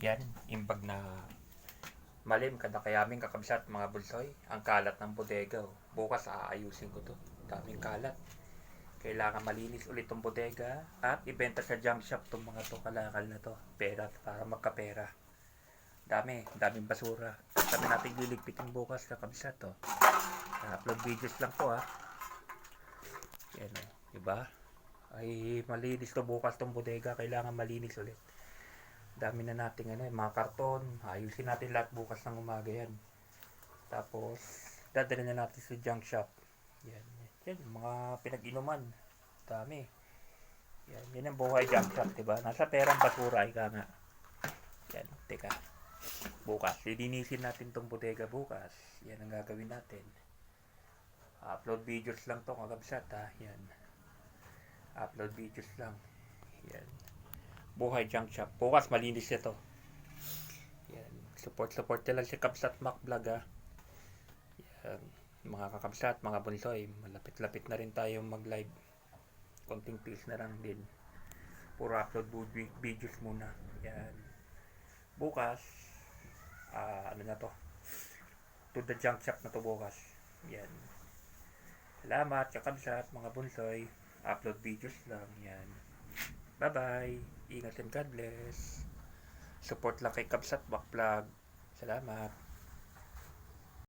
Yan, imbag na malim kada kayaming kakabsat mga bulsoy. Ang kalat ng bodega. oh. Bukas aayusin ko to. Daming kalat. Kailangan malinis ulit tong bodega at ibenta sa junk shop tong mga to kalakal na to. Pera para magkapera. Dami, daming basura. Sabi natin liligpitin bukas kakabsat to. upload videos lang to ha. Yan o, diba? Ay malinis to bukas tong bodega. Kailangan malinis ulit dami na nating ano, eh, mga karton. Ayusin natin lahat bukas ng umaga yan. Tapos, dadalhin na natin sa junk shop. Yan. Yan, mga pinag-inuman. Dami. Yan, yan ang buhay junk shop, diba? Nasa perang basura, ika nga. Yan, teka. Bukas, lilinisin natin tong bodega bukas. Yan ang gagawin natin. Upload videos lang to, kagabsat ha. Yan. Upload videos lang. Yan buhay junk shop. Bukas malinis ito. Yan. Support support nila si Kapsat Mac Vlog ha. Yan. Mga kakabsat, mga bunsoy, malapit-lapit na rin tayo mag-live. Konting tiis na lang din. Puro upload videos muna. Yan. Bukas, ah ano na to? To the junk shop na to bukas. Yan. Salamat, kakabsat, mga bunsoy. Upload videos lang. Yan. Bye-bye. Ingat and God bless. Support lang kay Kabsat Vlog. Salamat.